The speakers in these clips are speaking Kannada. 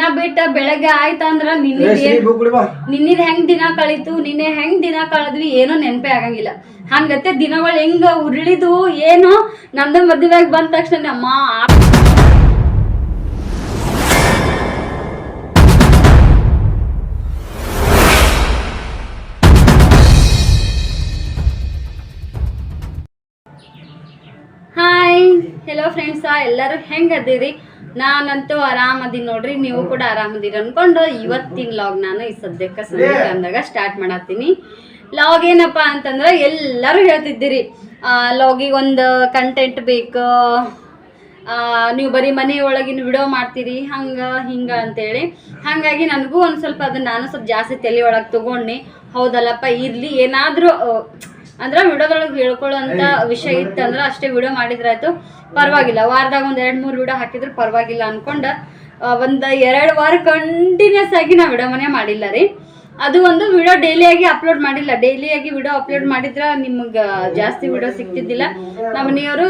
ದಿನ ಬಿಟ್ಟ ಬೆಳಗ್ಗೆ ಆಯ್ತಂದ್ರ ನಿನ್ನಿದ್ ನಿನ್ನ ಏನ್ ನಿನ್ನಿದ್ ಹೆಂಗ್ ದಿನ ಕಳೀತು ನಿನ್ನೆ ಹೆಂಗ್ ದಿನ ಕಳದ್ವಿ ಏನೋ ನೆನಪೇ ಆಗಂಗಿಲ್ಲ. ಹಂಗತ್ತೆ ದಿನಗಳು ಹೆಂಗ ಉರುಳಿದು ಏನೋ ನಮ್ದ ಮದುವೆಗೆ ಬಂದ ತಕ್ಷಣ ಅಮ್ಮ ಹಾಯ್ ಹೆಲೋ ಫ್ರೆಂಡ್ಸ ಎಲ್ಲರೂ ಹೆಂಗ್ ಅದೀರಿ? ನಾನಂತೂ ಆರಾಮದಿನ ನೋಡ್ರಿ, ನೀವು ಕೂಡ ಆರಾಮದಿರ ಅನ್ಕೊಂಡು ಇವತ್ತಿನ ಲಾಗ್ ನಾನು ಈ ಸದ್ಯಕ್ಕೆ ಸಂಜೆ ಅಂದಾಗ ಸ್ಟಾರ್ಟ್ ಮಾಡತ್ತೀನಿ. ಲಾಗ್ ಏನಪ್ಪಾ ಅಂತಂದ್ರೆ ಎಲ್ಲರೂ ಹೇಳ್ತಿದ್ದೀರಿ ಲಾಗಿಗೆ ಒಂದು ಕಂಟೆಂಟ್ ಬೇಕು ನೀವು ಬರೀ ಮನೆಯೊಳಗಿನ ವಿಡಿಯೋ ಮಾಡ್ತೀರಿ, ಹಂಗ, ಹಿಂಗ ಅಂತೇಳಿ. ಹಾಗಾಗಿ ನನಗೂ ಒಂದು ಸ್ವಲ್ಪ ಅದನ್ನ ನಾನು ಸ್ವಲ್ಪ ಜಾಸ್ತಿ ತಲೆ ಒಳಗೆ ತಗೊಂಡು. ಹೌದಲ್ಲಪ್ಪ, ಇರ್ಲಿ, ಏನಾದರೂ ಅಂದ್ರೆ ವಿಡಿಯೋದೊಳಗೆ ಹೇಳ್ಕೊಳ್ಳೋಂಥ ವಿಷಯ ಇತ್ತಂದ್ರೆ ಅಷ್ಟೇ ವಿಡಿಯೋ ಮಾಡಿದ್ರಾಯ್ತು. ಪರವಾಗಿಲ್ಲ ವಾರದಾಗ ಒಂದ್ ಎರಡ್ ಮೂರು ವಿಡಿಯೋ ಹಾಕಿದ್ರು ಪರವಾಗಿಲ್ಲ ಅನ್ಕೊಂಡ ಒಂದು ಎರಡ್ ವಾರ ಕಂಟಿನ್ಯೂಸ್ ಆಗಿ ನಾ ವಿಡಿಯೋ ಮನೆ ಮಾಡಿಲ್ಲ ರೀ. ಅದು ಒಂದು ವಿಡಿಯೋ ಡೈಲಿಯಾಗಿ ಅಪ್ಲೋಡ್ ಮಾಡಿಲ್ಲ. ಡೈಲಿಯಾಗಿ ವಿಡಿಯೋ ಅಪ್ಲೋಡ್ ಮಾಡಿದ್ರೆ ನಿಮ್ಗೆ ಜಾಸ್ತಿ ವಿಡಿಯೋ ಸಿಗ್ತಿದ್ದಿಲ್ಲ. ನಮ್ಮ ಮನೆಯವರು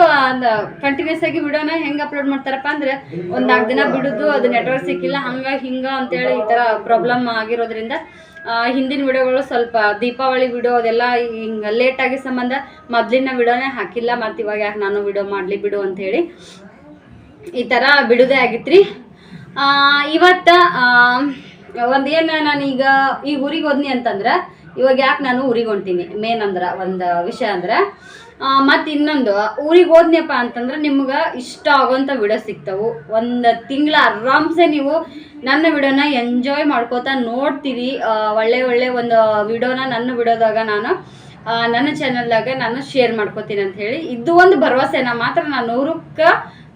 ಕಂಟಿನ್ಯೂಸ್ ಆಗಿ ವಿಡಿಯೋನ ಹೆಂಗೆ ಅಪ್ಲೋಡ್ ಮಾಡ್ತಾರಪ್ಪ ಅಂದ್ರೆ ಒಂದು ನಾಲ್ಕು ದಿನ ಬಿಡುದು ಅದು ನೆಟ್ವರ್ಕ್ ಸಿಕ್ಕಿಲ್ಲ ಹಂಗ ಹಿಂಗ ಅಂತೇಳಿ ಈ ಥರ ಪ್ರಾಬ್ಲಮ್ ಆಗಿರೋದ್ರಿಂದ ಹಿಂದಿನ ವಿಡಿಯೋಗಳು ಸ್ವಲ್ಪ ದೀಪಾವಳಿ ವಿಡಿಯೋ ಅದೆಲ್ಲ ಹಿಂಗೆ ಲೇಟಾಗಿ ಸಂಬಂಧ ಮೊದಲಿನ ವಿಡಿಯೋನೇ ಹಾಕಿಲ್ಲ. ಮತ್ತು ಇವಾಗ ಯಾಕೆ ನಾನು ವಿಡಿಯೋ ಮಾಡಲಿ ಬಿಡು ಅಂತ ಹೇಳಿ ಈ ಥರ ಬಿಡುದೇ ಆಗಿತ್ರಿ. ಆ, ಇವತ್ತ ಒಂದು ನಾನು ಈಗ ಈ ಊರಿಗೆ ಹೋದ್ನಿ ಅಂತಂದ್ರೆ, ಇವಾಗ ಯಾಕೆ ನಾನು ಊರಿಗೆ ಹೊಂಟೀನಿ? ಮೇನ್ ಅಂದ್ರೆ ಒಂದು ವಿಷಯ ಅಂದ್ರೆ ಮತ್ತು ಇನ್ನೊಂದು, ಊರಿಗೆ ಹೋದ್ನಪ್ಪ ಅಂತಂದ್ರೆ ನಿಮ್ಗೆ ಇಷ್ಟ ಆಗೋಂಥ ವಿಡಿಯೋ ಸಿಗ್ತವೆ. ಒಂದು ತಿಂಗಳ ಆರಾಮ್ಸೆ ನೀವು ನನ್ನ ವಿಡಿಯೋನ ಎಂಜಾಯ್ ಮಾಡ್ಕೋತಾ ನೋಡ್ತೀರಿ. ಒಳ್ಳೆ ಒಳ್ಳೆ ಒಂದು ವಿಡಿಯೋನ ನನ್ನ ವಿಡಿಯೋದಾಗ ನಾನು ನನ್ನ ಚಾನಲ್ದಾಗ ನಾನು ಶೇರ್ ಮಾಡ್ಕೋತೀನಿ ಅಂತ ಹೇಳಿ. ಇದು ಒಂದು ಭರವಸೆನ ಮಾತ್ರ ನಾನು ನೂರಕ್ಕೆ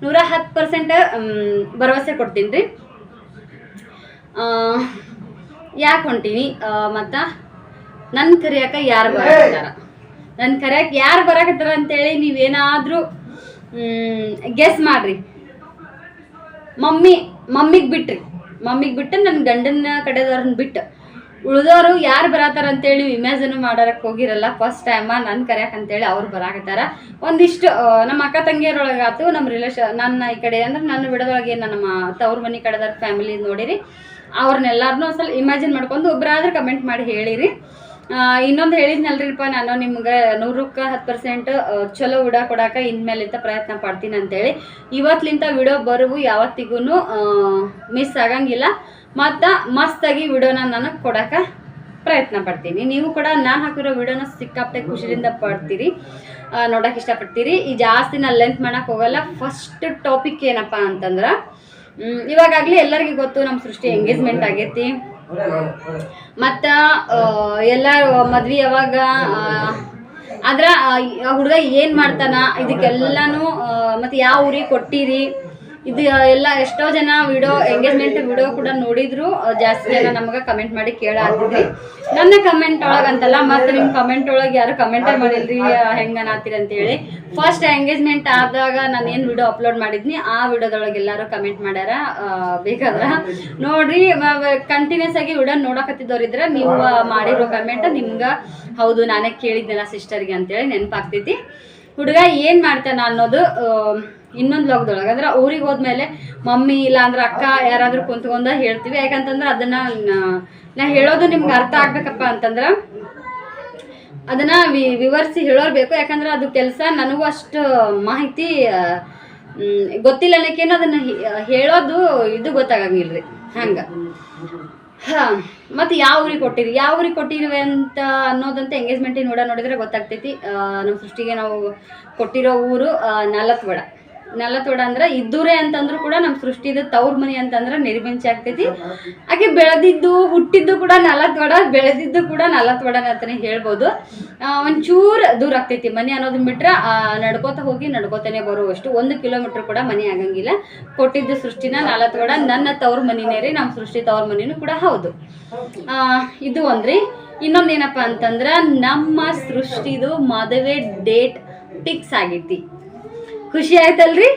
ನೂರ ಹತ್ತು ಪರ್ಸೆಂಟ್ ಭರವಸೆ ಕೊಡ್ತೀನಿ ರೀ. ಯಾಕೆ ಹೊಂಟೀನಿ? ಮತ್ತ ನನ್ನ ಕರಿಯಾಕ ಯಾರು ಬರಕತ್ತಾರ? ನನ್ನ ಕರಿಯಾಕ ಯಾರು ಬರಕತ್ತಾರ ಅಂತೇಳಿ ನೀವೇನಾದರೂ ಗೆಸ್ ಮಾಡ್ರಿ. ಮಮ್ಮಿ, ಮಮ್ಮಿಗೆ ಬಿಟ್ರಿ. ಮಮ್ಮಿಗೆ ಬಿಟ್ಟು ನನ್ನ ಗಂಡನ ಕಡೆದವ್ರನ್ನ ಬಿಟ್ಟು. ಉಳಿದವರು ಯಾರು ಬರತ್ತಾರ ಅಂತೇಳಿ ಇಮ್ಯಾಜಿನ್ ಮಾಡಾರಕ್ಕೆ ಹೋಗಿರಲ್ಲ. ಫಸ್ಟ್ ಟೈಮ ನನ್ನ ಕರ್ಯಾಕ್ ಅಂತೇಳಿ ಅವ್ರು ಬರಾಕತ್ತಾರ. ಒಂದಿಷ್ಟು ನಮ್ಮ ಅಕ್ಕ ತಂಗಿಯರೊಳಗಾತು, ನಮ್ಮ ರಿಲೇಷನ್ ನನ್ನ ಈ ಕಡೆ ಅಂದ್ರೆ ನನ್ನ ಬಿಡದೊಳಗೆ ನಮ್ಮ ತವ್ರ ಮನೆ ಕಡೆದವ್ರ ಫ್ಯಾಮಿಲಿ ನೋಡಿರಿ. ಅವ್ರನ್ನೆಲ್ಲರನ್ನೂ ಒಂದ್ಸಲ ಇಮ್ಯಾಜಿನ್ ಮಾಡ್ಕೊಂಡು ಒಬ್ಬರಾದ್ರೂ ಕಮೆಂಟ್ ಮಾಡಿ ಹೇಳಿರಿ. ಇನ್ನೊಂದು ಹೇಳಿದ್ನಲ್ರಿಪ್ಪ, ನಾನು ನಿಮ್ಗೆ ನೂರಕ್ಕೆ ಹತ್ತು ಪರ್ಸೆಂಟ್ ಚಲೋ ವಿಡಿಯೋ ಕೊಡಕ್ಕೆ ಇನ್ಮೇಲಿಂದ ಪ್ರಯತ್ನ ಪಡ್ತೀನಿ ಅಂತೇಳಿ. ಇವತ್ತಿಂತ ವಿಡಿಯೋ ಬರುವು ಯಾವತ್ತಿಗೂ ಮಿಸ್ ಆಗಂಗಿಲ್ಲ. ಮತ್ತು ಮಸ್ತಾಗಿ ವಿಡಿಯೋನ ನಾನು ಕೊಡೋಕೆ ಪ್ರಯತ್ನ ಪಡ್ತೀನಿ. ನೀವು ಕೂಡ ನಾನು ಹಾಕಿರೋ ವಿಡಿಯೋನ ಸಿಕ್ಕಾಪಟ್ಟೆ ಖುಷಿಯಿಂದ ಪಡ್ತೀರಿ. ನೋಡೋಕೆ ಇಷ್ಟಪಡ್ತೀರಿ. ಈ ಜಾಸ್ತಿ ನಾನು ಲೆಂತ್ ಮಾಡೋಕ್ಕೆ ಹೋಗಲ್ಲ. ಫಸ್ಟ್ ಟಾಪಿಕ್ ಏನಪ್ಪ ಅಂತಂದ್ರೆ ಇವಾಗಾಗ್ಲೇ ಎಲ್ಲರಿಗೂ ಗೊತ್ತು ನಮ್ಮ ಸೃಷ್ಟಿ ಎಂಗೇಜ್ಮೆಂಟ್ ಆಗೈತಿ. ಮತ್ತ ಎಲ್ಲ ಮದ್ವೆ ಯಾವಾಗ ಆದ್ರ ಹುಡುಗ ಏನು ಮಾಡ್ತಾನ, ಇದಕ್ಕೆಲ್ಲಾನು ಮತ್ತೆ ಯಾವ ಊರಿಗೆ ಕೊಟ್ಟಿರಿ ಇದು ಎಲ್ಲ ಎಷ್ಟೋ ಜನ ವಿಡಿಯೋ ಎಂಗೇಜ್ಮೆಂಟ್ ವಿಡಿಯೋ ಕೂಡ ನೋಡಿದ್ರು. ಜಾಸ್ತಿ ಜನ ನಮಗೆ ಕಮೆಂಟ್ ಮಾಡಿ ಕೇಳಾತಿದ್ರಿ. ನನ್ನ ಕಮೆಂಟ್ ಒಳಗೆ ಅಂತಲ್ಲ ಮತ್ತೆ ನಿಮ್ಮ ಕಮೆಂಟ್ ಒಳಗೆ ಯಾರು ಕಮೆಂಟೇ ಮಾಡಿಲ್ರಿ ಹೆಂಗೆ ಅಂತ ಅಂತೇಳಿ. ಫಸ್ಟ್ ಎಂಗೇಜ್ಮೆಂಟ್ ಆದಾಗ ನಾನು ಏನು ವಿಡಿಯೋ ಅಪ್ಲೋಡ್ ಮಾಡಿದ್ನಿ, ಆ ವಿಡಿಯೋದೊಳಗೆ ಎಲ್ಲರೂ ಕಮೆಂಟ್ ಮಾಡ್ಯಾರ. ಬೇಕಾದ್ರ ನೋಡ್ರಿ ಕಂಟಿನ್ಯೂಸ್ ಆಗಿ ವಿಡಿಯೋ ನೋಡಕತ್ತಿದ್ದವ್ರು ಇದ್ರೆ ನೀವು ಮಾಡಿರೋ ಕಮೆಂಟ್ ನಿಮ್ಗ, ಹೌದು ನಾನೇ ಕೇಳಿದ್ದೆಲ್ಲ ಸಿಸ್ಟರ್ಗೆ ಅಂತೇಳಿ ನೆನಪಾಗ್ತೈತಿ. ಹುಡುಗ ಏನು ಮಾಡ್ತಾನ ಅನ್ನೋದು ಇನ್ನೊಂದು ಲಾಗ್ದೊಳಗೆ ಅಂದ್ರೆ ಊರಿಗೆ ಹೋದ್ಮೇಲೆ ಮಮ್ಮಿ ಇಲ್ಲ ಅಂದ್ರೆ ಅಕ್ಕ ಯಾರಾದ್ರೂ ಕುಂತ್ಕೊಂಡ ಹೇಳ್ತೀವಿ. ಯಾಕಂತಂದ್ರೆ ಅದನ್ನ ನಾ- ಹೇಳೋದು ನಿಮ್ಗೆ ಅರ್ಥ ಆಗ್ಬೇಕಪ್ಪ ಅಂತಂದ್ರೆ ಅದನ್ನ ವಿ- ವಿವರಿಸಿ ಹೇಳೋರ್ ಬೇಕು ಯಾಕಂದ್ರೆ ಅದು ಕೆಲಸ ನನಗೂ ಅಷ್ಟು ಮಾಹಿತಿ ಗೊತ್ತಿಲ್ಲ ಅನ್ನಕ್ಕೇನು ಅದನ್ನ ಹೇಳೋದು ಇದು ಗೊತ್ತಾಗಂಗಿಲ್ರಿ. ಹಂಗ. ಹಾ, ಮತ್ತೆ ಯಾವ ಊರಿಗೆ ಕೊಟ್ಟಿರಿ? ಯಾವ ಊರಿಗೆ ಕೊಟ್ಟಿರುವೆ ಅಂತ ಅನ್ನೋದಂತ ಎಂಗೇಜ್ಮೆಂಟಿನ ನೋಡ ನೋಡಿದ್ರೆ ಗೊತ್ತಾಗ್ತೈತಿ. ನಮ್ಮ ಸೃಷ್ಟಿಗೆ ನಾವು ಕೊಟ್ಟಿರೋ ಊರು ನಲತ್ವಡ ತೋಡ ಅಂದ್ರೆ ಇದ್ದೂರೇ ಅಂತಂದ್ರು ಕೂಡ ನಮ್ಮ ಸೃಷ್ಟಿದ ತವ್ರ ಮನೆ ಅಂತಂದ್ರೆ ನಿರ್ಮಿಂಚೆ ಆಗ್ತೈತಿ. ಹಾಗೆ ಬೆಳೆದಿದ್ದು, ಹುಟ್ಟಿದ್ದು ಕೂಡ ನಲತ್ವಡ ಬೆಳೆದಿದ್ದು ಕೂಡ ನಲತ್ವಡನ ಅಂತಾನೆ ಹೇಳ್ಬೋದು. ಒಂಚೂರು ದೂರ ಆಗ್ತೈತಿ ಮನೆ ಅನ್ನೋದನ್ನ ಬಿಟ್ರೆ ನಡ್ಕೋತ ಹೋಗಿ ನಡ್ಕೋತಾನೆ ಬರುವಷ್ಟು. ಒಂದು ಕಿಲೋಮೀಟರ್ ಕೂಡ ಮನೆ ಆಗಂಗಿಲ್ಲ. ಕೊಟ್ಟಿದ್ದು ಸೃಷ್ಟಿನ ನಲತ್ವಡ ನನ್ನ ತವ್ರ ಮನಿನೇ ರೀ ನಮ್ಮ ಸೃಷ್ಟಿ ತವ್ರ ಮನಿನೂ ಕೂಡ ಹೌದು. ಇದು ಒಂದ್ರಿ ಇನ್ನೊಂದೇನಪ್ಪ ಅಂತಂದ್ರೆ ನಮ್ಮ ಸೃಷ್ಟಿದು ಮದುವೆ ಡೇಟ್ ಫಿಕ್ಸ್ ಆಗೈತಿ ಖುಷಿ ಆಯ್ತಲ್ರಿ?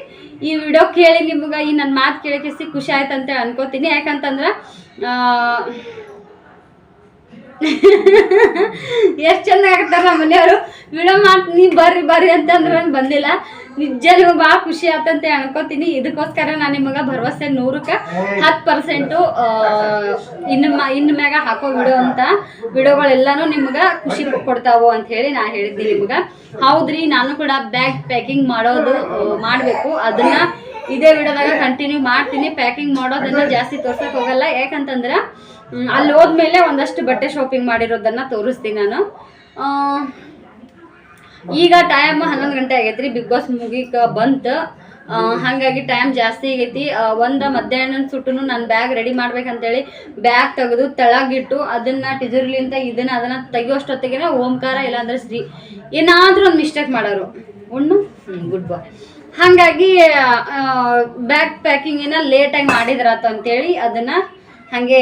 ಈ ವಿಡಿಯೋ ಕೇಳಿ ನಿಮ್ಗೆ ಈ ನನ್ನ ಮಾತು ಕೇಳಕ್ಕೆ ಖುಷಿ ಆಯ್ತು ಅಂತ ಅನ್ಕೋತೀನಿ. ಯಾಕಂತಂದ್ರೆ ಎಷ್ಟು ಚಂದ ಆಗ್ತಾರ ನಮ್ಮ ಮನೆಯವರು? ವಿಡಿಯೋ ಅಂತ ನೀ ಬರ್ರಿ ಬರ್ರಿ ಅಂತಂದ್ರೆ ನಾನು ಬಂದಿಲ್ಲ. ನಿಜ ನೀವು ಭಾಳ ಖುಷಿ ಆತಂತ ಅನ್ಕೋತೀನಿ. ಇದಕ್ಕೋಸ್ಕರ ನಾನು ನಿಮಗೆ ಭರವಸೆ ನೂರಕ್ಕೆ ಹತ್ತು ಪರ್ಸೆಂಟು ಇನ್ನು ಇನ್ನು ಮ್ಯಾಗ ಹಾಕೋ ವಿಡಿಯೋ ಅಂತ. ವಿಡಿಯೋಗಳೆಲ್ಲಾನು ನಿಮ್ಗೆ ಖುಷಿ ಕೊಡ್ತಾವು ಅಂತ ಹೇಳಿ ನಾ ಹೇಳಿದ್ದೀನಿ ನಿಮ್ಗೆ. ಹೌದ್ರಿ, ನಾನು ಕೂಡ ಬ್ಯಾಗ್ ಪ್ಯಾಕಿಂಗ್ ಮಾಡೋದು ಮಾಡಬೇಕು. ಅದನ್ನ ಇದೇ ವಿಡಿಯೋದಾಗ ಕಂಟಿನ್ಯೂ ಮಾಡ್ತೀನಿ. ಪ್ಯಾಕಿಂಗ್ ಮಾಡೋದನ್ನ ಜಾಸ್ತಿ ತೋರ್ಸಕ್ ಹೋಗಲ್ಲ. ಯಾಕಂತಂದ್ರೆ ಅಲ್ಲಿ ಹೋದ್ಮೇಲೆ ಒಂದಷ್ಟು ಬಟ್ಟೆ ಶಾಪಿಂಗ್ ಮಾಡಿರೋದನ್ನ ತೋರಿಸ್ತೀನಿ ನಾನು. ಈಗ ಟೈಮ್ ಹನ್ನೊಂದು ಗಂಟೆ ಆಗೈತ್ರಿ. ಬಿಗ್ ಬಾಸ್ ಮುಗಿಕ ಬಂತು. ಹಾಗಾಗಿ ಟೈಮ್ ಜಾಸ್ತಿ ಆಗೈತಿ. ಒಂದು ಮಧ್ಯಾಹ್ನ ಸುಟ್ಟು ನನ್ನ ಬ್ಯಾಗ್ ರೆಡಿ ಮಾಡ್ಬೇಕಂತೇಳಿ ಬ್ಯಾಗ್ ತೆಗೆದು ತಳಗಿಟ್ಟು ಅದನ್ನ ಟಿಜುರ್ಲಿಂತ ಇದನ್ನ ಅದನ್ನ ತೆಗಿಯೋಷ್ಟೊತ್ತಿಗೆ ಓಂಕಾರ ಇಲ್ಲಾಂದ್ರೆ ಶ್ರೀ ಏನಾದ್ರೂ ಒಂದು ಮಿಸ್ಟೇಕ್ ಮಾಡೋರು. ಉಣ್ಣು? ಗುಡ್ ಬಾಯ್ ಹಾಗಾಗಿ ಬ್ಯಾಗ್ ಪ್ಯಾಕಿಂಗಿನ ಲೇಟಾಗಿ ಮಾಡಿದ್ರಾತು ಅಂತೇಳಿ ಅದನ್ನ ಹಾಗೆ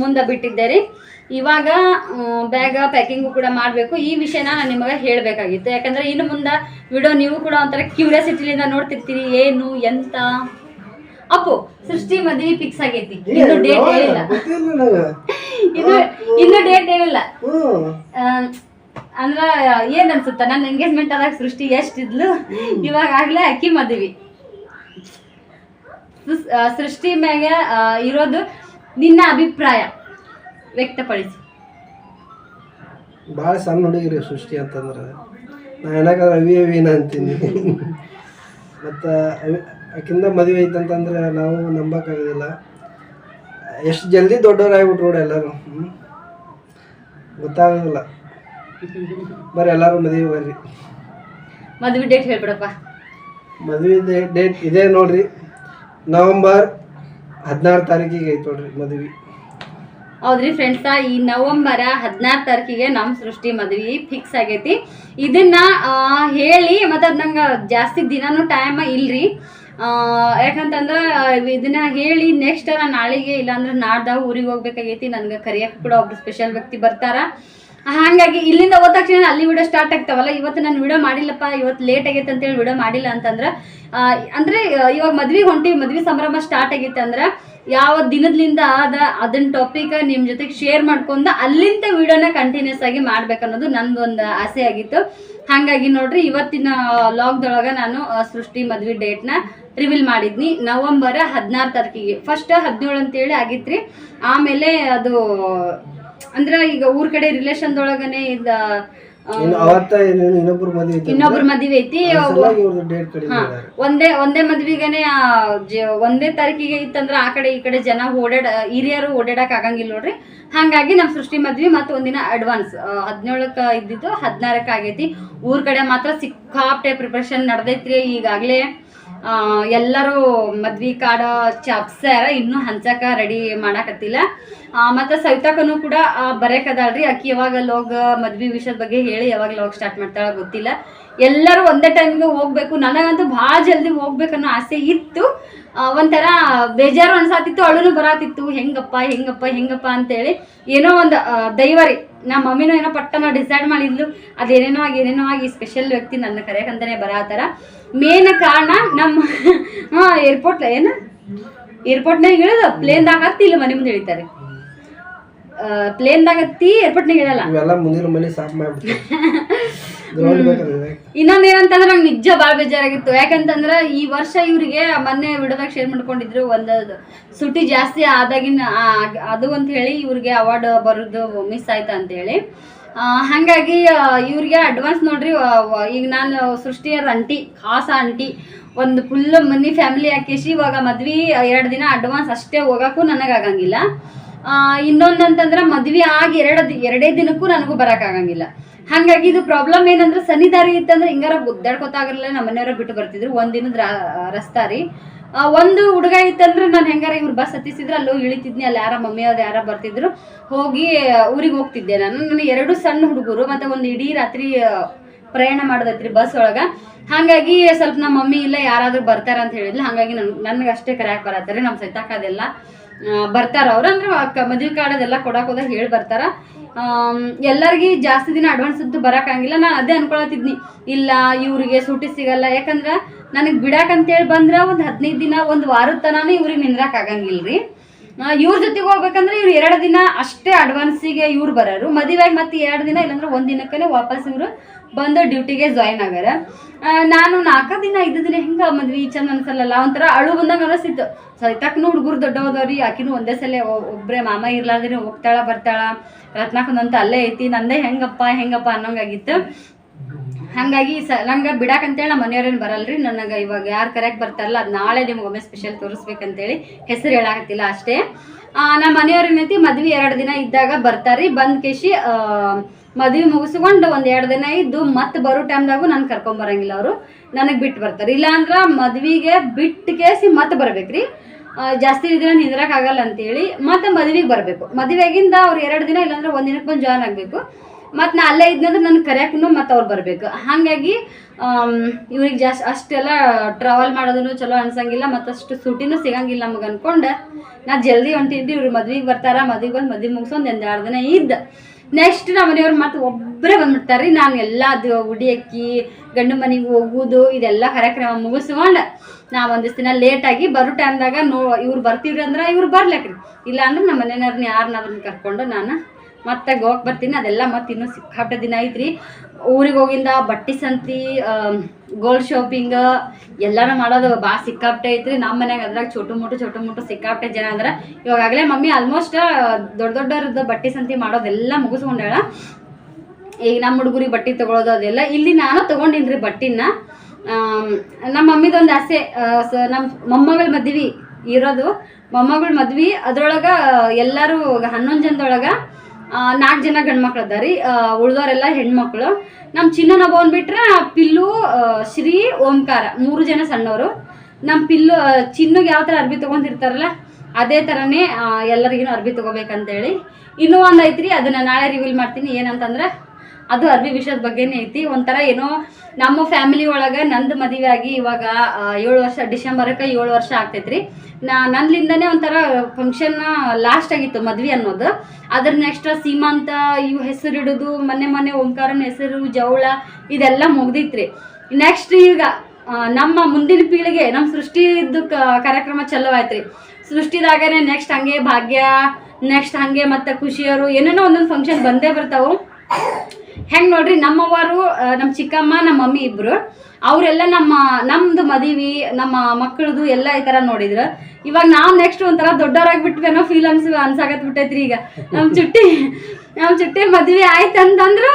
ಮುಂದೆ ಬಿಟ್ಟಿದ್ದೆ ರೀ ಇವಾಗ ಬ್ಯಾಗ ಪ್ಯಾಕಿಂಗು ಕೂಡ ಮಾಡಬೇಕು. ಈ ವಿಷಯನ ನಾನು ನಿಮಗೆ ಹೇಳಬೇಕಾಗಿತ್ತು. ಯಾಕಂದ್ರೆ ಇನ್ನು ಮುಂದೆ ವಿಡಿಯೋ ನೀವು ಕೂಡ ಒಂಥರ ಕ್ಯೂರಿಯಾಸಿಟಿಲಿಂದ ನೋಡ್ತಿರ್ತೀರಿ. ಏನು ಎಂತ? ಅಪ್ಪು ಸೃಷ್ಟಿ ಮದ್ವಿ ಫಿಕ್ಸ್ ಆಗೈತಿ. ಇನ್ನು ಡೇಟ್ ಹೇಳಿಲ್ಲ ಇನ್ನು ಇನ್ನು ಡೇಟ್ ಹೇಳಿಲ್ಲ ಅಂದ್ರ ಏನ್ ಅನ್ಸುತ್ತ? ನನ್ನ ಎಂಗೇಜ್ಮೆಂಟ್ ಆದಾಗ ಸೃಷ್ಟಿ ಎಷ್ಟಿದ್ಲು? ಇವಾಗ ಆಗ್ಲೇ ಅಕ್ಕಿ ಮದ್ವಿ. ಸೃಷ್ಟಿ ಮ್ಯಾಗ ಇರೋದು ನಿನ್ನ ಅಭಿಪ್ರಾಯ. ವ್ಯಕ್ತಪಡಿಸಿ. ಭಾಳ ಸಣ್ಣ ಹುಡುಗಿರಿ ಸೃಷ್ಟಿ ಅಂತಂದ್ರೆ. ನಾನು ಏನಾಗ ಅವಿ ಅವಿನ ಅಂತೀನಿ. ಮತ್ತು ಅವಿ ಆಕಿಂದ ಮದುವೆ ಐತಂತಂದ್ರೆ ನಾವು ನಂಬಕ್ಕಾಗೋದಿಲ್ಲ. ಎಷ್ಟು ಜಲ್ದಿ ದೊಡ್ಡವರಾಗ್ಬಿಟ್ರು ನೋಡಿ ಎಲ್ಲರೂ. ಹ್ಞೂ ಗೊತ್ತಾಗೋದಿಲ್ಲ. ಬರ್ರಿ ಎಲ್ಲರೂ ಮದುವೆ ಬರ್ರಿ ಮದ್ವಿ ಡೇಟ್ ಹೇಳ್ಬಿಡಪ್ಪ. ಮದುವೆ ಡೇಟ್ ಇದೆ ನೋಡ್ರಿ. ನವಂಬರ್ ಹದಿನಾರು ತಾರೀಕಿಗೆ ಐತೆ ನೋಡ್ರಿ ಮದುವೆ. ಹೌದ್ರಿ ಫ್ರೆಂಡ್ಸ ಈ ನವಂಬರ ಹದಿನಾರು ತಾರೀಕಿಗೆ ನಮ್ಮ ಸೃಷ್ಟಿ ಮದ್ವಿ ಫಿಕ್ಸ್ ಆಗೈತಿ. ಇದನ್ನ ಹೇಳಿ ಮತ್ತು ಅದು ನಂಗೆ ಜಾಸ್ತಿ ದಿನಾನು ಟೈಮ್ ಇಲ್ರಿ. ಯಾಕಂತಂದ್ರ ಇದನ್ನ ಹೇಳಿ ನೆಕ್ಸ್ಟ್ ನಾನು ನಾಳೆಗೆ ಇಲ್ಲಾಂದ್ರೆ ನಾಡ್ದಾಗ ಊರಿಗೆ ಹೋಗ್ಬೇಕಾಗೈತಿ. ನನ್ಗೆ ಕರಿಯಕ್ಕೆ ಕೂಡ ಒಬ್ರು ಸ್ಪೆಷಲ್ ವ್ಯಕ್ತಿ ಬರ್ತಾರ. ಹಾಗಾಗಿ ಇಲ್ಲಿಂದ ಹೋದ ತಕ್ಷಣ ಅಲ್ಲಿ ವಿಡಿಯೋ ಸ್ಟಾರ್ಟ್ ಆಗ್ತಾವಲ್ಲ, ಇವತ್ತು ನಾನು ವಿಡಿಯೋ ಮಾಡಿಲ್ಲಪ್ಪ, ಇವತ್ತು ಲೇಟ್ ಆಗೈತೆ ಅಂತೇಳಿ ವಿಡಿಯೋ ಮಾಡಿಲ್ಲ ಅಂತಂದ್ರೆ ಅಂದರೆ ಇವಾಗ ಮದ್ವೆ ಹೊಂಟಿ, ಮದ್ವೆ ಸಂಭ್ರಮ ಸ್ಟಾರ್ಟ್ ಆಗೈತೆ ಅಂದ್ರೆ, ಯಾವ ದಿನದಿಂದ ಆದ ಅದನ್ನ ಟಾಪಿಕ್ ನಿಮ್ಮ ಜೊತೆಗೆ ಶೇರ್ ಮಾಡ್ಕೊಂಡು ಅಲ್ಲಿಂದ ವಿಡಿಯೋನ ಕಂಟಿನ್ಯೂಸ್ ಆಗಿ ಮಾಡ್ಬೇಕನ್ನೋದು ನಂದು ಒಂದು ಆಸೆ ಆಗಿತ್ತು. ಹಾಗಾಗಿ ನೋಡ್ರಿ, ಇವತ್ತಿನ ಲಾಗ್ದೊಳಗೆ ನಾನು ಸೃಷ್ಟಿ ಮದ್ವೆ ಡೇಟ್ನ ರಿವೀಲ್ ಮಾಡಿದ್ನಿ. ನವಂಬರ್ ಹದಿನಾರು ತಾರೀಕಿಗೆ. ಫಸ್ಟ್ ಹದಿನೇಳು ಅಂತೇಳಿ ಆಗಿತ್ರಿ. ಆಮೇಲೆ ಅದು ಅಂದ್ರೆ ಈಗ ಊರ್ ಕಡೆ ರಿಲೇಷನ್ದೊಳಗನೆ ಇದ ಅವತ್ತ ಇನ್ನೊಬ್ರು ಮದುವೆ ಐತೆ ಇನ್ನೊಬ್ರ ಮದುವೆ ಹಾ, ಒಂದೇ ಒಂದೇ ಮದ್ವಿಗೆನೆ ಆ, ಜ- ಒಂದೇ ತಾರೀಕಿಗೆ ಇತ್ತಂದ್ರ ಆ ಕಡೆ ಈ ಕಡೆ ಜನ ಓಡಾಡ ಹಿರಿಯರು ಓಡಾಡಕ್ ಆಗಂಗಿಲ್ಲ ನೋಡ್ರಿ. ಹಂಗಾಗಿ ನಮ್ ಸೃಷ್ಟಿ ಮದ್ವಿ ಮತ್ತೆ ಒಂದಿನ ಅಡ್ವಾನ್ಸ್ ಹದಿನೇಳಕ್ಕ ಇದ್ದಿದ್ದು ಹದಿನಾರಕ್ಕೆ ಆಗೈತಿ. ಊರ್ ಕಡೆ ಮಾತ್ರ ಸಿಕ್ಕಾಪ್ಟೆ ಪ್ರಿಪ್ರೇಷನ್ ನಡೆದೈತ್ರಿ. ಈಗಾಗ್ಲೇ ಎಲ್ಲರೂ ಮದ್ವಿ ಕಾಡ ಚಾಪ್ಸ್ಯಾರ ಇನ್ನೂ ಹಂಚಕ ರೆಡಿ ಮಾಡಾಕತ್ತಿಲ್ಲ. ಮತ್ತು ಸವಿತಾಕನು ಕೂಡ ಬರೇಕದಾಳ್ರಿ ಆಕಿ ಯಾವಾಗ ಲೋಗ ಮದ್ವಿ ವಿಷಯದ ಬಗ್ಗೆ ಹೇಳಿ ಯಾವಾಗ ಲೋಗ ಸ್ಟಾರ್ಟ್ ಮಾಡ್ತಾಳ ಗೊತ್ತಿಲ್ಲ. ಎಲ್ಲರೂ ಒಂದೇ ಟೈಮ್ಗೆ ಹೋಗ್ಬೇಕು. ನನಗಂತೂ ಭಾಳ ಜಲ್ದಿ ಹೋಗ್ಬೇಕನ್ನೋ ಆಸೆ ಇತ್ತು. ಒಂಥರ ಬೇಜಾರು ಅನ್ಸಾತಿತ್ತು ಅಳುನು ಬರಾತಿತ್ತು. ಹೆಂಗಪ್ಪ ಹೆಂಗಪ್ಪ ಹೆಂಗಪ್ಪ ಅಂತೇಳಿ ಏನೋ ಒಂದು ಆ, ದೈವ ರೀ ನಮ್ಮ ಮಮ್ಮಿನೂ ಏನೋ ಪಟ್ಟನ ಡಿಸೈಡ್ ಮಾಡಿದ್ಲು. ಅದೇನೇನೋ ಆಗಿ, ಏನೇನೋ ಆಗಿ ಸ್ಪೆಷಲ್ ವ್ಯಕ್ತಿ ನನ್ನ ಕರೆಯಕಂತಾನೆ ಬರತ್ತಾರ ಮೇನ್ ಕಾರಣ ನಮ್ಮ, ಹಾಂ ಏರ್ಪೋರ್ಟ್ ಏನು? ಏರ್ಪೋರ್ಟ್ನಾಗ ಇಳಿದು ಪ್ಲೇನ್ದಾಗ ಹತ್ತಿ ಇಲ್ಲ ಮನೆ ಮುಂದೆ ಇಳಿತಾರೆ ಪ್ಲೇನ್ದಾಗ ಹತ್ತಿ ಏರ್ಪೋರ್ಟ್ನಾಗ ಇವೆಲ್ಲ ಮುಂದಿನ ಮನೆ ಸಾಫ್ ಮಾಡ್ಬಿಟ್ಟು ಇನ್ನೊಂದ್ ಏನಂತಂದ್ರೆ ನಂಗೆ ನಿಜ ಭಾಳ ಬೇಜಾರಾಗಿತ್ತು. ಯಾಕಂತಂದ್ರೆ ಈ ವರ್ಷ ಇವರಿಗೆ ಮೊನ್ನೆ ವಿಡಿಯೋದಾಗ ಶೇರ್ ಮಾಡ್ಕೊಂಡಿದ್ರು ಒಂದು ಸುಟಿ ಜಾಸ್ತಿ ಆದಾಗಿನ ಅದು ಅಂತ ಹೇಳಿ ಇವ್ರಿಗೆ ಅವಾರ್ಡ್ ಬರೋದು ಮಿಸ್ ಆಯ್ತು ಅಂತ ಹೇಳಿ. ಹಂಗಾಗಿ ಇವ್ರಿಗೆ ಅಡ್ವಾನ್ಸ್ ನೋಡ್ರಿ ಈಗ ನಾನು ಸೃಷ್ಟಿಯರ್ ಅಂಟಿ ಖಾಸ ಅಂಟಿ ಒಂದು ಫುಲ್ ಮನಿ ಫ್ಯಾಮಿಲಿ ಹಾಕಿಸಿ ಇವಾಗ ಮದ್ವಿ ಎರಡು ದಿನ ಅಡ್ವಾನ್ಸ್ ಅಷ್ಟೇ ಹೋಗಕ್ಕೂ ನನಗಾಗಂಗಿಲ್ಲ ಇನ್ನೊಂದಂತಂದ್ರೆ ಮದ್ವೆ ಆಗಿ ಎರಡು ಎರಡೇ ದಿನಕ್ಕೂ ನನಗೂ ಬರೋಕ್ಕಾಗಂಗಿಲ್ಲ. ಹಾಗಾಗಿ ಇದು ಪ್ರಾಬ್ಲಮ್ ಏನಂದ್ರೆ ಸನಿ ದಾರಿ ಇತ್ತಂದ್ರೆ ಹಿಂಗಾರ ಗುದ್ದಾಡ್ಕೊತಾಗಿರಲ್ಲ ನಮ್ಮ ಮನೆಯವ್ರ ಬಿಟ್ಟು ಬರ್ತಿದ್ರು. ಒಂದಿನದ ರಸ್ತಾ ರೀ ಆ, ಒಂದು ಹುಡುಗ ಇತ್ತಂದ್ರೆ ನಾನು ಹೆಂಗಾರ ಇವ್ರು ಬಸ್ ಹತ್ತಿಸಿದ್ರೆ ಅಲ್ಲೂ ಇಳಿತಿದ್ನಿ ಅಲ್ಲಿ ಯಾರ ಮಮ್ಮಿ ಅವ್ರು ಯಾರ ಬರ್ತಿದ್ರು. ಹೋಗಿ ಊರಿಗೆ ಹೋಗ್ತಿದ್ದೆ ನಾನು. ನನ್ನ ಎರಡು ಸಣ್ಣ ಹುಡುಗರು ಮತ್ತೆ ಒಂದು ಇಡೀ ರಾತ್ರಿ ಪ್ರಯಾಣ ಮಾಡೋದೈತ್ರಿ ಬಸ್ ಒಳಗ. ಹಾಗಾಗಿ ಸ್ವಲ್ಪ ನಮ್ಮ ಮಮ್ಮಿ ಇಲ್ಲ ಯಾರಾದ್ರೂ ಬರ್ತಾರ ಅಂತ ಹೇಳಿದ್ಲು. ಹಾಗಾಗಿ ನನ್ ನನಗೆ ಅಷ್ಟೇ ಕರೆಯಕ್ಕೆ ಬರತ್ತಾರೆ ನಮ್ಮ ಸೈತಾಕದೆಲ್ಲ ಬರ್ತಾರ. ಅವ್ರು ಅಂದ್ರೆ ಮದ್ವೆ ಕಾರ್ಡ್ ಅದೆಲ್ಲ ಕೊಡಕ್ ಹೋದಾಗ ಹೇಳಿ ಬರ್ತಾರ. ಎಲ್ಲರಿಗೆ ಜಾಸ್ತಿ ದಿನ ಅಡ್ವಾನ್ಸ್ ಅಂತೂ ಬರೋಕ್ಕಾಗಿಲ್ಲ ನಾನು ಅದೇ ಅನ್ಕೊಳತಿದ್ನಿ ಇಲ್ಲ, ಇವರಿಗೆ ಸೂಟಿ ಸಿಗಲ್ಲ. ಯಾಕಂದ್ರೆ ನನಗೆ ಬಿಡಾಕಂತೇಳಿ ಬಂದ್ರೆ ಒಂದು ಹದಿನೈದು ದಿನ, ಒಂದು ವಾರದ ತನಾನು ಇವ್ರಿಗೆ ನಿಂದ್ರಕ್ ಆಗಂಗಿಲ್ರಿ. ಇವ್ರ ಜೊತೆಗೆ ಹೋಗ್ಬೇಕಂದ್ರೆ ಇವ್ರು ಎರಡು ದಿನ ಅಷ್ಟೇ ಅಡ್ವಾನ್ಸಿಗೆ ಇವ್ರು ಬರೋರು. ಮದುವೆಗೆ ಮತ್ತೆ ಎರಡು ದಿನ ಇಲ್ಲಾಂದ್ರೆ ಒಂದು ದಿನಕ್ಕೇ ವಾಪಸ್ ಇವರು ಬಂದು ಡ್ಯೂಟಿಗೆ ಜಾಯ್ನ್ ಆಗ್ಯಾರ ನಾನು ನಾಲ್ಕು ದಿನ ಐದು ದಿನ ಹಿಂಗ ಮದ್ವಿ ಚಂದ ಅನ್ಸಲ್ಲ ಒಂಥರ ಅಳು ಬಂದಂಗ ಅನಿಸ್ತಿತ್ತು ಸೈತಕ್ಕನು ಹುಡುಗರು ದೊಡ್ಡವದವ್ರಿ, ಆಕಿನೂ ಒಂದೇ ಸಲ ಒಬ್ಬರೇ ಮಾಮ ಇರ್ಲಾರ್ದ್ರಿ ಹೋಗ್ತಾಳ, ಬರ್ತಾಳ. ರತ್ನಾಕಂದಂತ ಅಲ್ಲೇ ಐತಿ, ನಂದೇ ಹೆಂಗಪ್ಪ ಹೆಂಗಪ್ಪ ಅನ್ನೋಂಗಾಗಿತ್ತು. ಹಾಗಾಗಿ ಸ, ನಂಗೆ ಬಿಡಾಕಂತೇಳಿ ನಮ್ಮ ಮನೆಯವ್ರೇನು ಬರಲ್ರಿ, ನನಗೆ ಇವಾಗ ಯಾರು ಕರೆಕ್ಟ್ ಬರ್ತಾರಲ್ಲ, ಅದು ನಾಳೆ ನಿಮ್ಗೆ ಒಮ್ಮೆ ಸ್ಪೆಷಲ್ ತೋರಿಸ್ಬೇಕಂತೇಳಿ ಹೆಸರು ಹೇಳಾಕತ್ತಿಲ್ಲ ಅಷ್ಟೇ. ನಮ್ಮ ಮನೆಯವ್ರ ಏನೈತಿ, ಮದ್ವೆ ಎರಡು ದಿನ ಇದ್ದಾಗ ಬರ್ತಾರ್ರಿ. ಬಂದ್ ಕೇಶಿ ಮದ್ವೆ ಮುಗಿಸ್ಕೊಂಡು ಒಂದು ಎರಡು ದಿನ ಇದ್ದು ಮತ್ತೆ ಬರೋ ಟೈಮ್ದಾಗೂ ನಾನು ಕರ್ಕೊಂಬರಂಗಿಲ್ಲ ಅವರು. ನನಗೆ ಬಿಟ್ಟು ಬರ್ತಾರೆ. ಇಲ್ಲಾಂದ್ರೆ ಮದ್ವಿಗೆ ಬಿಟ್ಟು ಕೇಸಿ ಮತ್ತೆ ಬರ್ಬೇಕ್ರಿ. ಜಾಸ್ತಿ ದಿನ ನಿಂದ್ರಕ್ಕಾಗಲ್ಲ ಅಂತೇಳಿ ಮತ್ತೆ ಮದ್ವಿಗೆ ಬರಬೇಕು. ಮದುವೆಗಿಂದ ಅವ್ರು ಎರಡು ದಿನ ಇಲ್ಲಾಂದ್ರೆ ಒಂದು ದಿನಕ್ಕೆ ಬಂದು ಜಾಯ್ನ್ ಆಗಬೇಕು. ಮತ್ತು ನಾ ಅಲ್ಲೇ ಇದ್ನಂದ್ರೆ ನನ್ನ ಕರೆಯಕ್ಕೂ ಮತ್ತೆ ಅವ್ರು ಬರಬೇಕು. ಹಾಗಾಗಿ ಇವ್ರಿಗೆ ಜಾಸ್ತಿ ಅಷ್ಟೆಲ್ಲ ಟ್ರಾವೆಲ್ ಮಾಡೋದನ್ನು ಚಲೋ ಅನ್ಸಂಗಿಲ್ಲ ಮತ್ತಷ್ಟು ಸೂಟಿನೂ ಸಿಗಂಗಿಲ್ಲ ನಮಗೆ ಅನ್ಕೊಂಡು. ನಾ ಜಲ್ದಿ ಹೊಂಟಿದ್ದು ಇವ್ರು ಮದ್ವೆಗೆ ಬರ್ತಾರ, ಮದುವೆಗೆ ಬಂದು ಮದ್ವೆ ಮುಗಿಸೋ ಒಂದು ಎರಡು ದಿನ ಇದ್ದ. ನೆಕ್ಸ್ಟ್ ನಮ್ಮ ಮನೆಯವ್ರು ಮತ್ತೆ ಒಬ್ಬರೇ ಬಂದ್ಬಿಡ್ತಾರೆ ನಾನು ಎಲ್ಲ ಅದು ಉಡಿ ಅಕ್ಕಿ ಗಂಡು ಮನೆಗೆ ಹೋಗುದು, ಇದೆಲ್ಲ ಕಾರ್ಯಕ್ರಮ ಮುಗಿಸ್ಕೊಂಡು ನಾ ಒಂದಿಷ್ಟು ದಿನ ಲೇಟಾಗಿ ಬರೋ ಟೈಮ್ದಾಗ ನೋ ಇವ್ರು ಬರ್ತೀವ್ರಿ ಅಂದ್ರೆ ಇವ್ರು ಬರ್ಲಾಕ್ರಿ. ಇಲ್ಲ ಅಂದ್ರೆ ನಮ್ಮ ಮನೆಯವ್ರನ್ನ ಯಾರನ್ನಾದ್ರನ್ನ ಕರ್ಕೊಂಡು ನಾನು ಮತ್ತೆ ಗೋವಾಕ್ ಬರ್ತೀನಿ ಅದೆಲ್ಲ ಮತ್ತೆ ಇನ್ನೂ ಸಿಕ್ಕಾಪಟ್ಟೆ ದಿನ ಐತ್ರಿ. ಊರಿಗೆ ಹೋಗಿಂದ ಬಟ್ಟೆ ಸಂತಿ ಗೋಲ್ಡ್ ಶಾಪಿಂಗ್ ಎಲ್ಲಾನು ಮಾಡೋದು ಭಾಳ ಸಿಕ್ಕಾಪಟ್ಟೆ ಐತ್ರಿ. ನಮ್ಮ ಮನ್ಯಾಗ ಅದ್ರಾಗ ಚೋಟು ಮೋಟು ಚೋಟು ಮೋಟು ಸಿಕ್ಕಾಪಟ್ಟೆ ಜನ ಅಂದ್ರೆ ಇವಾಗಲೇ ಮಮ್ಮಿ ಆಲ್ಮೋಸ್ಟ್ ದೊಡ್ಡ ದೊಡ್ಡವ್ರದ್ದು ಬಟ್ಟೆ ಸಂತಿ ಮಾಡೋದೆಲ್ಲ ಮುಗಿಸ್ಕೊಂಡಾಳ ಈಗ ನಮ್ಮ ಹುಡುಗರಿಗೆ ಬಟ್ಟೆ ತೊಗೊಳೋದು ಅದೆಲ್ಲ ಇಲ್ಲಿ ನಾನು ತಗೊಂಡಿನ್ರಿ ಬಟ್ಟಿನ ಆಮ್, ನಮ್ಮ ಮಮ್ಮಿದೊಂದು ಆಸೆ ನಮ್ಮ ಮೊಮ್ಮಗಳ ಮದ್ವಿ ಇರೋದು. ಮೊಮ್ಮಗಳ ಮದ್ವಿ ಅದ್ರೊಳಗೆ ಎಲ್ಲರೂ ಹನ್ನೊಂದು ಜನದೊಳಗ ನಾಲ್ಕು ಜನ ಗಂಡ್ಮಕ್ಳು ಅದಾರಿ ಉಳ್ದೋರೆಲ್ಲ ಹೆಣ್ಮಕ್ಳು. ನಮ್ಮ ಚಿನ್ನನ ಬಂದ್ಬಿಟ್ರೆ ಪಿಲ್ಲು ಶ್ರೀ, ಓಂಕಾರ ಮೂರು ಜನ ಸಣ್ಣವರು. ನಮ್ಮ ಪಿಲ್ಲು ಚಿನ್ನಗೆ ಯಾವ ಥರ ಅರ್ಬಿ ತೊಗೊಂಡಿರ್ತಾರಲ್ಲ, ಅದೇ ಥರನೇ ಎಲ್ಲರಿಗೂ ಅರ್ಬಿ ತೊಗೋಬೇಕಂತೇಳಿ. ಇನ್ನೂ ಒಂದು ಐತ್ರಿ, ಅದನ್ನ ನಾಳೆ ರಿವೀಲ್ ಮಾಡ್ತೀನಿ. ಏನಂತಂದ್ರೆ ಅದು ಅರ್ವಿ ವಿಷಯದ ಬಗ್ಗೆನೇ ಐತಿ. ಒಂಥರ ಏನೋ ನಮ್ಮ ಫ್ಯಾಮಿಲಿ ಒಳಗೆ ನಂದು ಮದುವೆ ಆಗಿ ಇವಾಗ ಏಳು ವರ್ಷ ಡಿಸೆಂಬರಕ್ಕೆ ಏಳು ವರ್ಷ ಆಗ್ತೈತ್ರಿ. ನಾ ನನ್ನಿಂದನೇ ಒಂಥರ ಫಂಕ್ಷನ್ ಲಾಸ್ಟ್ ಆಗಿತ್ತು ಮದ್ವೆ ಅನ್ನೋದು. ಅದ್ರ ನೆಕ್ಸ್ಟ್ ಸೀಮಾಂತ, ಇವು ಹೆಸರಿಡೋದು, ಮನೆ ಮನೆ ಓಂಕಾರನ ಹೆಸರು ಜವಳ ಇದೆಲ್ಲ ಮುಗ್ದಿತ್ರಿ. ನೆಕ್ಸ್ಟ್ ಈಗ ನಮ್ಮ ಮುಂದಿನ ಪೀಳಿಗೆ ನಮ್ಮ ಸೃಷ್ಟಿದ್ದು ಕಾರ್ಯಕ್ರಮ ಚಲೋ ರೀ ಸೃಷ್ಟಿದಾಗನೇ ನೆಕ್ಸ್ಟ್ ಹಂಗೆ ಭಾಗ್ಯ ನೆಕ್ಸ್ಟ್ ಹಂಗೆ ಮತ್ತೆ ಖುಷಿಯವರು ಏನೇನೋ ಒಂದೊಂದು ಫಂಕ್ಷನ್ ಬಂದೇ ಬರ್ತಾವು. ಹೆಂಗ್ ನೋಡ್ರಿ ನಮ್ಮವರು ನಮ್ಮ ಚಿಕ್ಕಮ್ಮ ನಮ್ಮ ಮಮ್ಮಿ ಇಬ್ರು, ಅವರೆಲ್ಲ ನಮ್ಮ, ನಮ್ದು ಮದುವೆ, ನಮ್ಮ ಮಕ್ಕಳದು ಎಲ್ಲ ಈ ಥರ ನೋಡಿದ್ರು. ಇವಾಗ ನಾವು ನೆಕ್ಸ್ಟ್ ಒಂಥರ ದೊಡ್ಡವರಾಗಿ ಬಿಟ್ವೇನೋ ಫೀಲ್ ಅನ್ಸ್, ಅನ್ಸಾಗತ್ ಬಿಟ್ಟೈತ್ರಿ ಈಗ. ನಮ್ಮ ಚುಟ್ಟಿ ನಮ್ಮ ಚುಟ್ಟಿ ಮದುವೆ ಆಯ್ತು ಅಂತಂದ್ರೆ,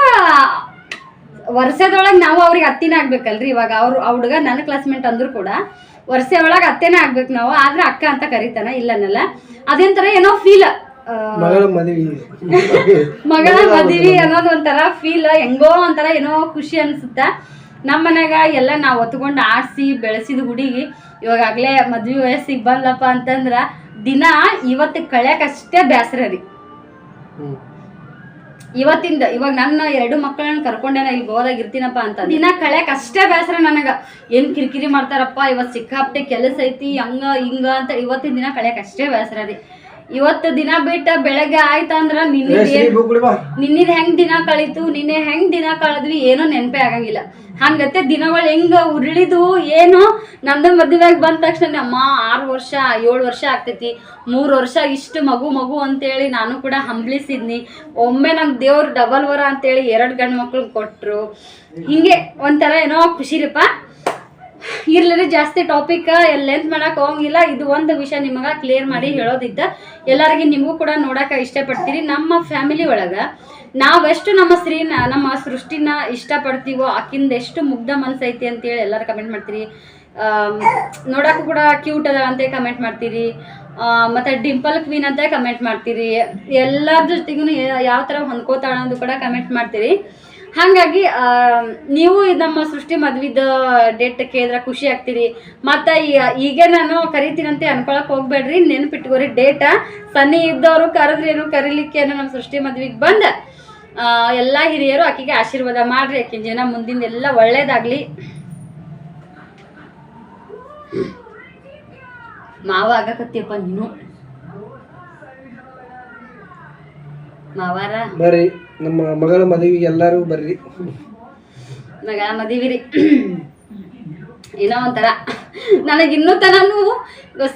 ವರ್ಷದೊಳಗೆ ನಾವು ಅವ್ರಿಗೆ ಅತ್ತಿನ ಆಗ್ಬೇಕಲ್ರಿ ಇವಾಗ. ಅವ್ರು, ಆ ಹುಡುಗ ನನ್ನ ಕ್ಲಾಸ್ಮೇಟ್ ಅಂದ್ರು ಕೂಡ ವರ್ಷ ಒಳಗೆ ಅತ್ತೆನೇ ಆಗ್ಬೇಕು ನಾವು. ಆದ್ರೆ ಅಕ್ಕ ಅಂತ ಕರಿತಾನ, ಇಲ್ಲನಲ್ಲ. ಅದೇಂತರ ಏನೋ ಫೀಲ್ ಮಗಳ ಮದುವೆ. ಮಗಳ ಮದುವೆ ಅನ್ನೋದು ಒಂಥರ ಫೀಲ್ ಹೆಂಗೋ ಒಂಥರ ಏನೋ ಖುಷಿ ಅನ್ಸುತ್ತ. ನಮ್ಮ ಮನ್ಯಾಗ ಎಲ್ಲ ನಾವು ಒತ್ಕೊಂಡು ಆಡಿಸಿ ಬೆಳೆಸಿದ ಹುಡುಗಿ ಇವಾಗಲೇ ಮದ್ವೆ ವಯಸ್ಸಿಗೆ ಬಂದಪ್ಪ ಅಂತಂದ್ರ ದಿನ ಇವತ್ತು ಕಳ್ಯಾಕಷ್ಟೇ ಬೇಸರ ರೀ. ಇವತ್ತಿಂದ ಇವಾಗ ನನ್ನ ಎರಡು ಮಕ್ಕಳನ್ನ ಕರ್ಕೊಂಡೇನ ಇಲ್ಲಿ ಹೋದಾಗ ಇರ್ತೀನಪ್ಪ ಅಂತ ದಿನ ಕಳ್ಯಾಕ ಅಷ್ಟೇ ಬೇಸರ ನನಗ. ಏನ್ ಕಿರಿಕಿರಿ ಮಾಡ್ತಾರಪ್ಪ ಇವತ್ತು ಸಿಕ್ಕಾಪ್ಟೆ ಕೆಲಸ ಐತಿ ಹಂಗ ಹಿಂಗ ಅಂತ ಇವತ್ತಿನ ದಿನ ಕಳ್ಯಾಕ ಅಷ್ಟೇ ಬೇಸರ ರೀ. ಇವತ್ತು ದಿನ ಬಿಟ್ಟ ಬೆಳಗ್ಗೆ ಆಯ್ತಂದ್ರ ಅಂದ್ರ ನಿನ್ನಿದ್ ಹೆಂಗ್ ದಿನ ಕಳೀತು ನಿನ್ನೆ ಹೆಂಗ್ ದಿನ ಕಳದ್ವಿ ಏನೋ ನೆನಪೇ ಆಗಂಗಿಲ್ಲ. ಹಂಗತ್ತೆ ದಿನಗಳು ಹೆಂಗ ಉರುಳಿದು ಏನು ನಂದ ಮದುವೆಗೆ ಬಂದ ತಕ್ಷಣ ಅಮ್ಮ ಆರು ವರ್ಷ ಏಳು ವರ್ಷ ಆಗ್ತೈತಿ. ಮೂರು ವರ್ಷ ಇಷ್ಟು ಮಗು ಮಗು ಅಂತೇಳಿ ನಾನು ಕೂಡ ಹಂಬ್ಲಿಸಿದ್ನಿ ಒಮ್ಮೆ ನಮ್ ದೇವ್ರ ಡಬಲ್ ವರ ಅಂತೇಳಿ ಎರಡು ಗಂಡು ಮಕ್ಳು ಕೊಟ್ರು. ಹಿಂಗೆ ಒಂಥರ ಏನೋ ಖುಷಿರಿಪ್ಪ. ಇರ್ಲಿ ಜಾಸ್ತಿ ಟಾಪಿಕ್ ಲೆಂತ್ ಮಾಡಕ್ ಹೋಗಂಗಿಲ್ಲ ಇದು ಒಂದು ವಿಷಯ ನಿಮಗ ಕ್ಲಿಯರ್ ಮಾಡಿ ಹೇಳೋದಿದ್ದ. ಎಲ್ಲರಿಗೆ ನಿಮಗೂ ಕೂಡ ನೋಡಕ ಇಷ್ಟಪಡ್ತೀರಿ. ನಮ್ಮ ಫ್ಯಾಮಿಲಿ ಒಳಗ ನಾವೆಷ್ಟು ನಮ್ಮ ಸ್ತ್ರೀನ ನಮ್ಮ ಸೃಷ್ಟಿನ ಇಷ್ಟಪಡ್ತೀವೋ ಆಕಿಂದ ಎಷ್ಟು ಮುಗ್ಧ ಮನ್ಸೈತಿ ಅಂತೇಳಿ ಎಲ್ಲರೂ ಕಮೆಂಟ್ ಮಾಡ್ತೀರಿ. ನೋಡೋಕ್ಕೂ ನೋಡಕ್ಕೂ ಕೂಡ ಕ್ಯೂಟ್ ಅದ ಅಂತ ಕಮೆಂಟ್ ಮಾಡ್ತೀರಿ. ಮತ್ತೆ ಡಿಂಪಲ್ ಕ್ವೀನ್ ಅಂತ ಕಮೆಂಟ್ ಮಾಡ್ತೀರಿ. ಎಲ್ಲರ ಜೊತೆಗೂ ಯಾವ ಥರ ಹೊಂದ್ಕೋತಾಳ ಅಂತ ಕೂಡ ಕಮೆಂಟ್ ಮಾಡ್ತೀರಿ. ಹಾಗಾಗಿ ನೀವು ನಮ್ಮ ಸೃಷ್ಟಿ ಮದ್ವಿದ ಡೇಟ್ ಕೇಳಿದ್ರೆ ಖುಷಿ ಆಗ್ತೀರಿ? ಮತ್ತು ಈಗ ನಾನು ಕರಿತೀನಂತೆ ಅನ್ಕೊಳಕ್ ಹೋಗ್ಬೇಡ್ರಿ. ನೆನ್ಪಿಟ್ಕೋರಿ ಡೇಟ ಸನ್ನಿ ಇದ್ದವರು ಕರೆದ್ರೇನು ಕರೀಲಿಕ್ಕೆ ನಮ್ಮ ಸೃಷ್ಟಿ ಮದ್ವಿಗೆ ಬಂದ? ಎಲ್ಲ ಹಿರಿಯರು ಆಕೆಗೆ ಆಶೀರ್ವಾದ ಮಾಡ್ರಿ. ಆಕಿನ ಜನ ಮುಂದಿನ ಎಲ್ಲ ಒಳ್ಳೇದಾಗ್ಲಿ. ಮಾವ ಆಗಕತ್ತಿಯಪ್ಪ ನೀನು. ಮಾವಾರ. ಬರ್ರಿ ನಮ್ಮ ಮಗಳ ಮದುವೆ ಎಲ್ಲರೂ ಬರ್ರಿ. ನನಗೆ ಮದುವೆ ರೀ ಏನೋ ಒಂಥರ. ನನಗೆ ಇನ್ನೂ ತನೂ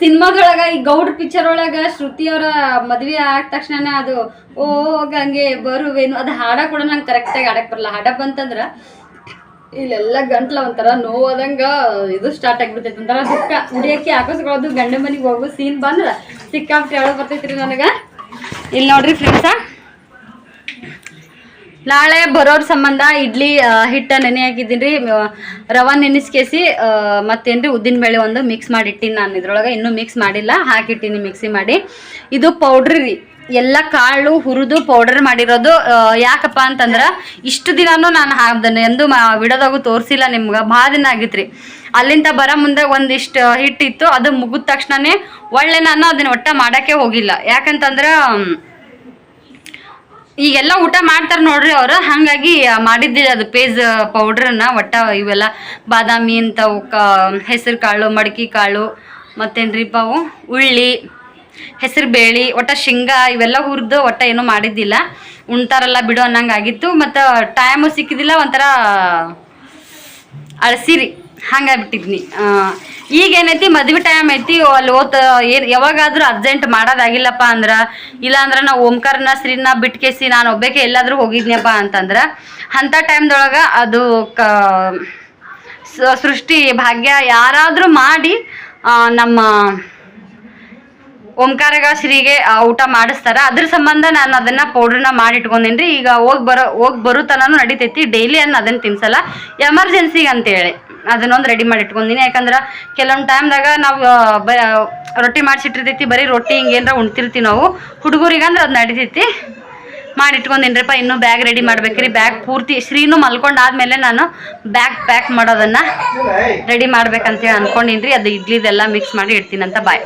ಸಿನಿಮಾಗಳಾಗ ಈ ಗೌಡ್ರ ಪಿಕ್ಚರ್ ಒಳಗ ಶ್ರುತಿಯವರ ಮದ್ವೆ ಆದ ತಕ್ಷಣ ಅದು ಓ ಗಂಗೆ ಬರುವೇನು. ಅದು ಹಾಡ ಕೂಡ ನಂಗೆ ಕರೆಕ್ಟಾಗಿ ಹಾಡಕ್ಕೆ ಬರಲ್ಲ. ಹಾಡ ಬಂತಂದ್ರ ಇಲ್ಲೆಲ್ಲ ಗಂಟ್ಲ ಒಂಥರ ನೋವಾದಂಗ ಇದು ಸ್ಟಾರ್ಟ್ ಆಗ್ಬಿಡ್ತೈತಿ. ಒಂಥರ ದುಃಖ. ಉಡಿಯಕ್ಕೆ ಹಾಕಿಸ್ಕೊಳ್ಳೋದು ಗಂಡ ಮನೆಗೆ ಹೋಗೋ ಸೀನ್ ಬಂದ್ರ ಸಿಕ್ಕಾಪಟ್ಟೆ ಹೇಳೋ ಬರ್ತೈತ್ರಿ ನನಗೆ. ಇಲ್ಲಿ ನೋಡ್ರಿ ಫ್ರೆಂಡ್ಸ ನಾಳೆ ಬರೋರ್ ಸಂಬಂಧ ಇಡ್ಲಿ ಹಿಟ್ಟು ನೆನೆ ಹಾಕಿದ್ದೀನಿ ರವ ನೆನೆಸ್ಕೇಸಿ ಮತ್ತೇನ್ರಿ ಉದ್ದಿನ ಬೇಳೆ ಒಂದು ಮಿಕ್ಸ್ ಮಾಡಿ ಇಟ್ಟಿನಿ ನಾನು. ಇದ್ರೊಳಗೆ ಇನ್ನೂ ಮಿಕ್ಸ್ ಮಾಡಿಲ್ಲ. ಹಾಕಿಟ್ಟೀನಿ ಮಿಕ್ಸಿ ಮಾಡಿ. ಇದು ಪೌಡ್ರಿ ರೀ. ಎಲ್ಲ ಕಾಳು ಹುರಿದು ಪೌಡರ್ ಮಾಡಿರೋದು. ಯಾಕಪ್ಪ ಅಂತಂದ್ರೆ ಇಷ್ಟು ದಿನಾನು ನಾನು ಅದನ್ನ ಎಂದು ಮಾ, ವಿಡೋದಾಗೂ ತೋರಿಸಿಲ್ಲ ನಿಮ್ಗೆ. ಭಾಳ ದಿನ ಆಗಿತ್ರಿ. ಅಲ್ಲಿಂದ ಬರೋ ಮುಂದೆ ಒಂದಿಷ್ಟು ಹಿಟ್ಟಿತ್ತು. ಅದು ಮುಗಿದ ತಕ್ಷಣನೇ ಒಳ್ಳೆ ನಾನು ಅದನ್ನ ಒಟ್ಟ ಮಾಡೋಕ್ಕೆ ಹೋಗಿಲ್ಲ. ಯಾಕಂತಂದ್ರೆ ಈಗೆಲ್ಲ ಊಟ ಮಾಡ್ತಾರೆ ನೋಡ್ರಿ ಅವರು. ಹಾಗಾಗಿ ಮಾಡಿದ್ದಿಲ್ಲ ಅದು ಪೇಜ್ ಪೌಡ್ರನ್ನ ಒಟ್ಟ ಇವೆಲ್ಲ ಬಾದಾಮಿ ಇಂಥವು ಕ ಹೆಸರು ಕಾಳು, ಮಡಕಿ ಕಾಳು ಮತ್ತೇನ್ರಿಪ್ಪ ಅವು? ಉಳ್ಳಿ, ಹೆಸರು ಬೇಳಿ, ಒಟ್ಟ ಶೇಂಗಾ ಇವೆಲ್ಲ ಹುರಿದು ಒಟ್ಟ ಏನೂ ಮಾಡಿದ್ದಿಲ್ಲ. ಉಣ್ತಾರಲ್ಲ ಬಿಡು ಅನ್ನಂಗೆ ಆಗಿತ್ತು. ಮತ್ತು ಟೈಮು ಸಿಕ್ಕಿದಿಲ್ಲ, ಒಂಥರ ಅಳಸಿರಿ. ಹಂಗಾಗ್ಬಿಟ್ಟಿದ್ನಿ ಈಗ ಏನೈತಿ ಮದ್ವೆ ಟೈಮ್ ಐತಿ, ಅಲ್ಲಿ ಓತ್ ಏನ್, ಯಾವಾಗಾದ್ರೂ ಅರ್ಜೆಂಟ್ ಮಾಡೋದಾಗಿಲ್ಲಪ್ಪ ಅಂದ್ರ ಇಲ್ಲ ಅಂದ್ರ ನಾ ಓಂಕಾರನ ಶ್ರೀನ ಬಿಟ್ಕೇಸಿ ನಾನು ಒಬ್ಬಕ್ಕೆ ಎಲ್ಲಾದ್ರೂ ಹೋಗಿದ್ನಪ್ಪ ಅಂತಂದ್ರ ಅಂಥ ಟೈಮ್ದೊಳಗ ಅದು ಕ ಸೃಷ್ಟಿ ಭಾಗ್ಯ ಯಾರಾದ್ರೂ ಮಾಡಿ ನಮ್ಮ ಓಂಕಾರಗ ಶ್ರೀಗೆ ಊಟ ಮಾಡಿಸ್ತಾರ. ಅದ್ರ ಸಂಬಂಧ ನಾನು ಅದನ್ನ ಪೌಡರ್ನ ಮಾಡಿ ಇಟ್ಕೊಂಡೇನ್ರಿ ಈಗ ಹೋಗಿ ಬರೋ ಹೋಗಿ ಬರೋ ತನೂ ನಡಿತೈತಿ. ಡೈಲಿ ಅನ್ನ ಅದನ್ನ ತಿನ್ಸಲ್ಲ. ಎಮರ್ಜೆನ್ಸಿಗೆ ಅಂತೇಳಿ ಅದನ್ನೊಂದು ರೆಡಿ ಮಾಡಿ ಇಟ್ಕೊಂಡಿನಿ ಯಾಕಂದ್ರೆ ಕೆಲವೊಂದು ಟೈಮ್ದಾಗ ನಾವು ಬ, ರೊಟ್ಟಿ ಮಾಡಿಸಿಟ್ಟಿರ್ತೈತಿ. ಬರೀ ರೊಟ್ಟಿ ಹಿಂಗೇನಾರ ಉಣ್ತಿರ್ತೀವಿ ನಾವು. ಹುಡುಗರಿಗಂದ್ರೆ ಅದು ನಡಿತೈತಿ. ಮಾಡಿ ಇಟ್ಕೊಂಡಿನ್ರಿಪ್ಪ ಇನ್ನೂ ಬ್ಯಾಗ್ ರೆಡಿ ಮಾಡ್ಬೇಕ್ರಿ. ಬ್ಯಾಗ್ ಪೂರ್ತಿ ಶ್ರೀನು ಮಲ್ಕೊಂಡಾದ್ಮೇಲೆ ನಾನು ಬ್ಯಾಗ್ ಪ್ಯಾಕ್ ಮಾಡೋದನ್ನ ರೆಡಿ ಮಾಡ್ಬೇಕಂತೇಳಿ ಅನ್ಕೊಂಡಿನ್ರಿ. ಅದು ಇಡ್ಲಿದೆಲ್ಲ ಮಿಕ್ಸ್ ಮಾಡಿ ಇಡ್ತೀನಂತ ಬಾಯ್.